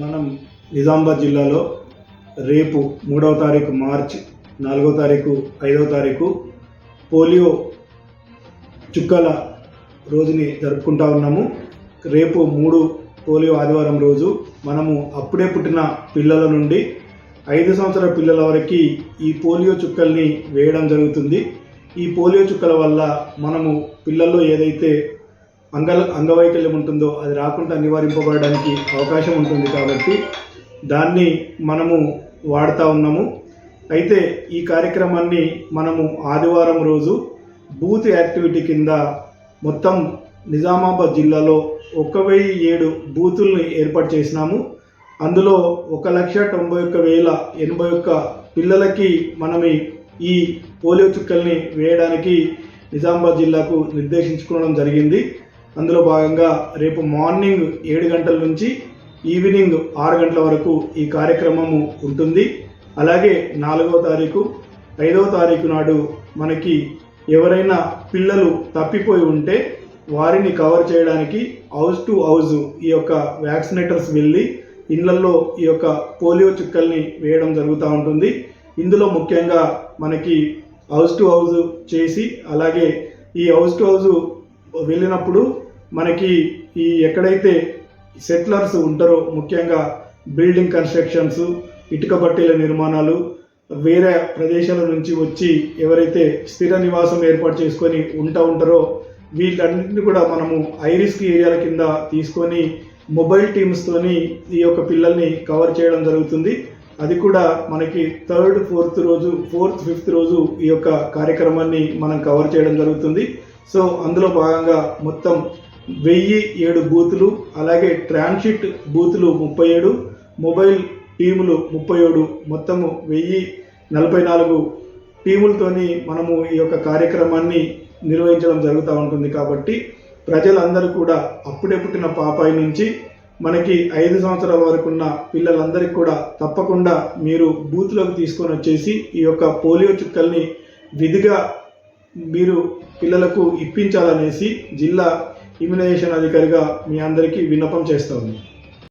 మనం నిజామాబాద్ జిల్లాలో రేపు మూడవ తారీఖు మార్చ్ నాలుగవ తారీఖు ఐదవ తారీఖు పోలియో చుక్కల రోజుని జరుపుకుంటా ఉన్నాము. రేపు మూడు పోలియో ఆదివారం రోజు మనము అప్పుడే పుట్టిన పిల్లల నుండి ఐదు సంవత్సరాల పిల్లల వరకు ఈ పోలియో చుక్కల్ని వేయడం జరుగుతుంది. ఈ పోలియో చుక్కల వల్ల మనము పిల్లల్లో ఏదైతే అంగ అంగవైకల్యం ఉంటుందో అది రాకుండా నివారింపబడడానికి అవకాశం ఉంటుంది కాబట్టి దాన్ని మనము వాడుతూ ఉన్నాము. అయితే ఈ కార్యక్రమాన్ని మనము ఆదివారం రోజు బూత్ యాక్టివిటీ కింద మొత్తం నిజామాబాద్ జిల్లాలో ఒక వెయ్యి ఏడు బూతుల్ని ఏర్పాటు చేసినాము. అందులో ఒక లక్ష తొంభై ఒక్క వేల ఎనభై ఒక్క పిల్లలకి మనం ఈ- ఈ పోలియో చుక్కల్ని వేయడానికి నిజామాబాద్ జిల్లాకు నిర్దేశించుకోవడం జరిగింది. అందులో భాగంగా రేపు మార్నింగ్ ఏడు గంటల నుంచి ఈవినింగ్ ఆరు గంటల వరకు ఈ కార్యక్రమము ఉంటుంది. అలాగే నాలుగవ తారీఖు ఐదవ తారీఖు నాడు మనకి ఎవరైనా పిల్లలు తప్పిపోయి ఉంటే వారిని కవర్ చేయడానికి హౌస్ టు హౌస్ ఈ యొక్క వ్యాక్సినేటర్స్ వెళ్ళి ఇళ్ళలో ఈ యొక్క పోలియో చుక్కల్ని వేయడం జరుగుతూ ఉంటుంది. ఇందులో ముఖ్యంగా మనకి హౌస్ టు హౌస్ చేసి అలాగే ఈ హౌస్ టు హౌస్ వెళ్ళినప్పుడు మనకి ఈ ఎక్కడైతే సెటిలర్స్ ఉంటారో ముఖ్యంగా బిల్డింగ్ కన్స్ట్రక్షన్స్ ఇటుక బట్టీల నిర్మాణాలు వేరే ప్రదేశాల నుంచి వచ్చి ఎవరైతే స్థిర నివాసం ఏర్పాటు చేసుకొని ఉంటా ఉంటారో వీటన్నిటిని కూడా మనము ఐరిస్క్ ఏరియాల కింద తీసుకొని మొబైల్ టీమ్స్తోని ఈ యొక్క పిల్లల్ని కవర్ చేయడం జరుగుతుంది. అది కూడా మనకి థర్డ్ ఫోర్త్ రోజు ఫోర్త్ ఫిఫ్త్ రోజు ఈ యొక్క కార్యక్రమాన్ని మనం కవర్ చేయడం జరుగుతుంది. సో అందులో భాగంగా మొత్తం వెయ్యి ఏడు బూతులు అలాగే ట్రాన్షిట్ బూతులు ముప్పై ఏడు మొబైల్ టీములు ముప్పై ఏడు మొత్తము వెయ్యి నలభై నాలుగు టీములతోని మనము ఈ యొక్క కార్యక్రమాన్ని నిర్వహించడం జరుగుతూ ఉంటుంది కాబట్టి ప్రజలందరూ కూడా అప్పుడే పుట్టిన పాపాయి నుంచి మనకి ఐదు సంవత్సరాల వరకు ఉన్న పిల్లలందరికీ కూడా తప్పకుండా మీరు బూత్లోకి తీసుకొని వచ్చేసి ఈ యొక్క పోలియో చుక్కల్ని విధిగా మీరు పిల్లలకు ఇప్పించాలనేసి జిల్లా ఇమ్యునైజేషన్ అధికారిగా మీ అందరికీ విన్నపం చేస్తాను